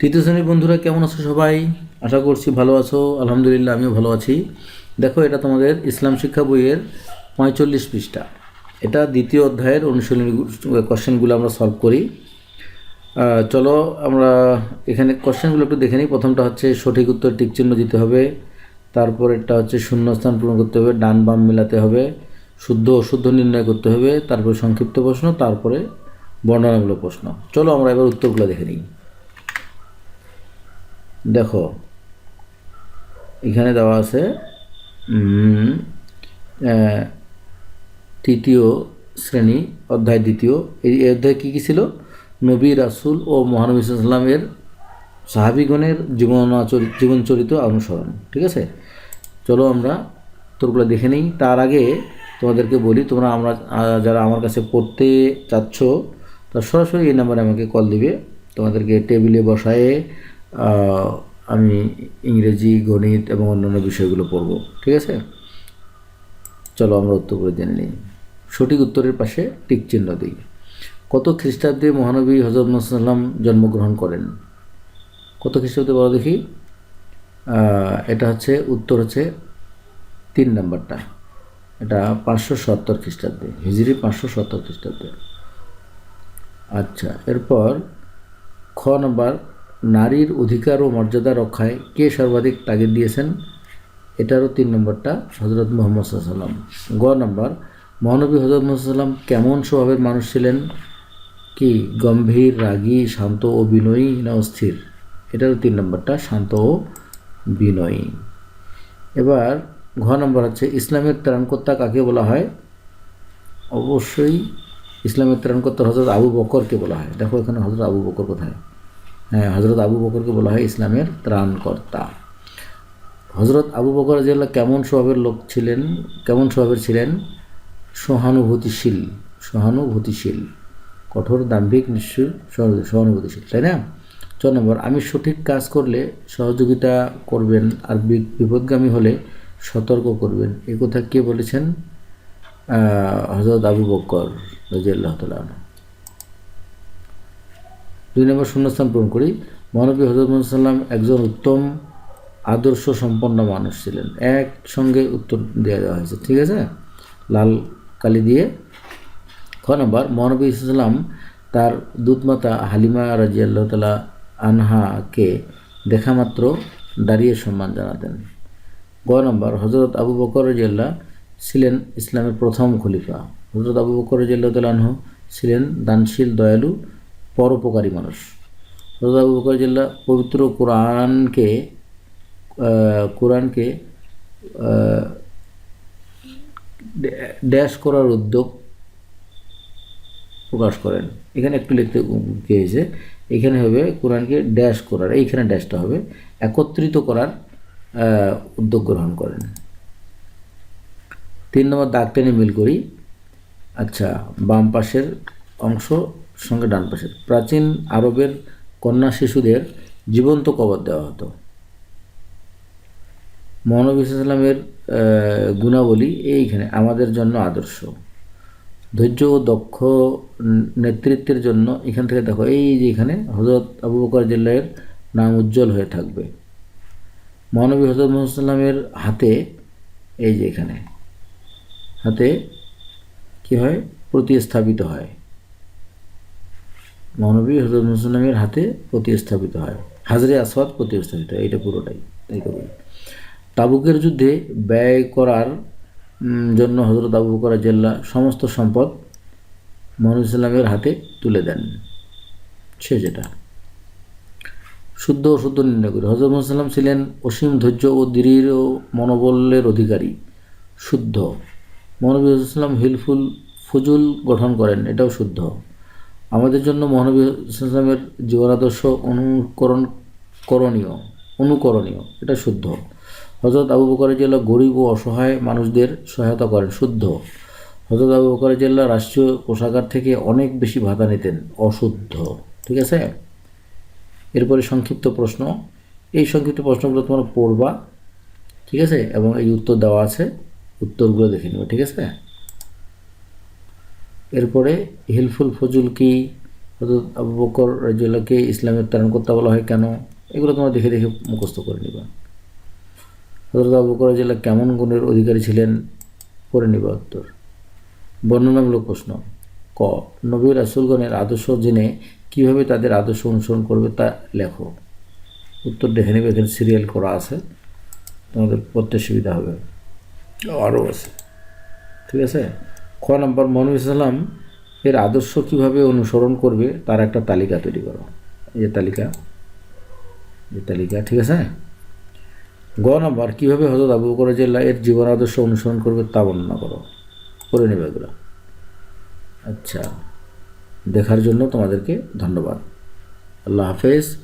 তৃতীয় শ্রেণির বন্ধুরা, কেমন আছো সবাই? আশা করছি ভালো আছো। আলহামদুলিল্লাহ, আমিও ভালো আছি। দেখো, এটা তোমাদের ইসলাম শিক্ষা বইয়ের পঁয়তাল্লিশ পৃষ্ঠা। এটা দ্বিতীয় অধ্যায়ের অনুশীলনী কোশ্চেনগুলো আমরা সলভ করি। চলো আমরা এখানে কোশ্চেনগুলো একটু দেখে নিই। প্রথমটা হচ্ছে, সঠিক উত্তর টিক চিহ্ন দিতে হবে। তারপর এটা হচ্ছে, শূন্যস্থান পূরণ করতে হবে। ডান বাম মেলাতে হবে। শুদ্ধ অশুদ্ধ নির্ণয় করতে হবে। তারপরে সংক্ষিপ্ত প্রশ্ন, তারপরে বর্ণনামূলক প্রশ্ন। চলো আমরা এবার উত্তরগুলো দেখে নিই। দেখো, এখানে দেওয়া আছে তৃতীয় শ্রেণি, অধ্যায় দ্বিতীয়। এই অধ্যায় কী কী ছিল? নবী, রাসুল ও মহানবী সাল্লামের সাহাবিগণের জীবনাচরিত জীবনচরিত অনুসরণ, ঠিক আছে? চলো আমরা তোরগুলো দেখে নিই। তার আগে তোমাদেরকে বলি, তোমরা আমরা যারা আমার কাছে পড়তে চাচ্ছ, তা সরাসরি এই নাম্বারে আমাকে কল দিবে। তোমাদেরকে টেবিলে বসায়ে আমি ইংরেজি, গণিত এবং অন্যান্য বিষয়গুলো পড়ব, ঠিক আছে? চলো আমরা উত্তরগুলো জেনে নিই। সঠিক উত্তরের পাশে টিক চিহ্ন দিই। কত খ্রিস্টাব্দে মহানবী হজরত সাল্লাম জন্মগ্রহণ করেন? কত খ্রিস্টাব্দে বলো দেখি? এটা হচ্ছে, উত্তর হচ্ছে তিন নাম্বারটা। এটা পাঁচশো সত্তর খ্রিস্টাব্দে, হিজরি পাঁচশো সত্তর খ্রিস্টাব্দে। আচ্ছা এরপর খ নম্বর নারীর অধিকার ও মর্যাদা রক্ষায় কে সর্বাধিক তাগিদ দিয়েছেন? এটারও তিন নম্বরটা হজরত মোহাম্মদ সাল্লাম গ নম্বর, মহানবী হজরত মোহাম্মদ কেমন স্বভাবের মানুষ ছিলেন? কি? গম্ভীর, রাগী, শান্ত ও বিনয়ী না অস্থির? এটারও তিন নম্বরটা, শান্ত ও বিনয়ী। এবার ঘ নম্বর হচ্ছে, ইসলামের ত্রাণকর্তা কাকে বলা হয়? অবশ্যই ইসলামের ত্রাণকর্তা হজরত আবু বকরকে বলা হয়। দেখো এখানে হজরত আবু বকর কোথায়? হজরত আবু বকরকে বলা হয় ইসলামের ত্রাণকর্তা। হজরত আবু বকর রাজিয়াল্লাহ কেমন স্বভাবের লোক ছিলেন? কেমন স্বভাবের ছিলেন? সহানুভূতিশীল সহানুভূতিশীল, কঠোর, দাম্ভিক নিশ্চয় সহানুভূতিশীল, তাই না? ছ নম্বর, আমি সঠিক কাজ করলে সহযোগিতা করবেন, আর বিপদগামী হলে সতর্ক করবেন। এ কথা কে বলেছেন? হজরত আবু বকর রাজিয়াল্লাহ তালা দুই নম্বর শূন্যস্থান পূরণ করি। মহানবী হজরত সাল্লাম একজন উত্তম, আদর্শ, সম্পন্ন মানুষ ছিলেন। একসঙ্গে উত্তর দেওয়া দেওয়া হয়েছে, ঠিক আছে? লাল কালি দিয়ে। খ নম্বর, মহানবী সাল্লাম তার দুধমাতা হালিমা রাজিয়াল্লাহ তালা আনহাকে দেখা মাত্র দাঁড়িয়ে সম্মান জানাতেন। গ নম্বর হজরত আবু বকর রাজিয়াল্লাহ ছিলেন ইসলামের প্রথম খলিফা। হজরত আবু বকর রাজিয়াল্লাহ তালাহ ছিলেন দানশীল, দয়ালু পরোপকারী মানুষ। আবু বকর রাজিয়াল্লাহ পবিত্র কোরআনকে কোরআনকে ড্যাশ করার উদ্যোগ প্রকাশ করেন। এখানে একটু লিখতে কি হয়েছে? এখানে হবে কোরআনকে ড্যাশ করার, এইখানে ড্যাশটা হবে, একত্রিত করার উদ্যোগ গ্রহণ করেন। তিন নম্বর দাগ টেনে মিল করি। আচ্ছা বাম পাশের অংশ সঙ্গে ডান পাশের প্রাচীন আরবের কন্যা শিশুদের জীবন্ত কবর দেওয়া হতো। মহানবী সাল্লামের গুণাবলী এইখানে, আমাদের জন্য আদর্শ। ধৈর্য ও দক্ষ নেতৃত্বের জন্য এখান থেকে দেখো, এই যে এখানে হজরত আবু বকর জিল্লাহের নাম উজ্জ্বল হয়ে থাকবে। মহানবী হজরত মোহাম্মদ সাল্লামের হাতে, এই যে এখানে, হাতে কি হয়? প্রতিস্থাপিত হয়। মহানবী হজরত মুসলামের হাতে প্রতিস্থাপিত হয়। হাজরে আসওয়াদ প্রতিস্থাপিত হয় এটা পুরোটাই তাই কবি। তাবুকের যুদ্ধে ব্যয় করার জন্য হজরত আবু বকর জেল্লা সমস্ত সম্পদ মহানবী ইসলামের হাতে তুলে দেন। সে যেটা। শুদ্ধ ও শুদ্ধ নির্ণয় করি। হজরত মুসাল্লাম ছিলেন অসীম ধৈর্য ও দৃঢ় মনোবলের অধিকারী, শুদ্ধ। মহানবী ইসলাম হিলফুল, ফুজুল গঠন করেন, এটাও শুদ্ধ। আমাদের জন্য মহানবী ইসলামের জীবনাদর্শ অনুকরণ করণীয়, অনুকরণীয়। এটা শুদ্ধ। হজরত আবু বকর জেলা গরিব ও অসহায় মানুষদের সহায়তা করেন, শুদ্ধ। হজরত আবু বকর জেলা রাষ্ট্রীয় কোষাগার থেকে অনেক বেশি ভাতা নিতেন, অশুদ্ধ। ঠিক আছে? এরপরে সংক্ষিপ্ত প্রশ্ন। এই সংক্ষিপ্ত প্রশ্নগুলো তোমরা পড়বা, ঠিক আছে? এবং এই উত্তর দেওয়া আছে, উত্তরগুলো দেখে নেবে, ঠিক আছে? এরপরে হিলফুল ফজুল কি হজরত আবু বকর রাজিউল্লাহকে ইসলামের প্রেরণ করতে বলা হয় কেন এগুলো তোমরা দেখে দেখে মুখস্থ করে নিবা। হজরত আবু বকর রাজিউল্লাহ কেমন গুণের অধিকারী ছিলেন করে নিবা উত্তর। বর্ণনামূলক প্রশ্ন ক নবী রাসুলগণের আদর্শ জেনে কীভাবে তাদের আদর্শ অনুসরণ করবে তা লেখো। উত্তর দেখে নেবে এখানে সিরিয়াল করা আছে তোমাদের পড়তে সুবিধা হবে। আরও আছে। ঠিক আছে? খ নম্বর মহানবী সাল্লাম এর আদর্শ কীভাবে অনুসরণ করবে তার একটা তালিকা তৈরি করো। যে তালিকা, এই তালিকা, ঠিক আছে? গ নম্বর, কীভাবে হজরত আবু বকর জেলা এর জীবন আদর্শ অনুসরণ করবে তা বর্ণনা করো। করে নেবে এগুলো। আচ্ছা দেখার জন্য তোমাদেরকে ধন্যবাদ। আল্লাহ হাফেজ।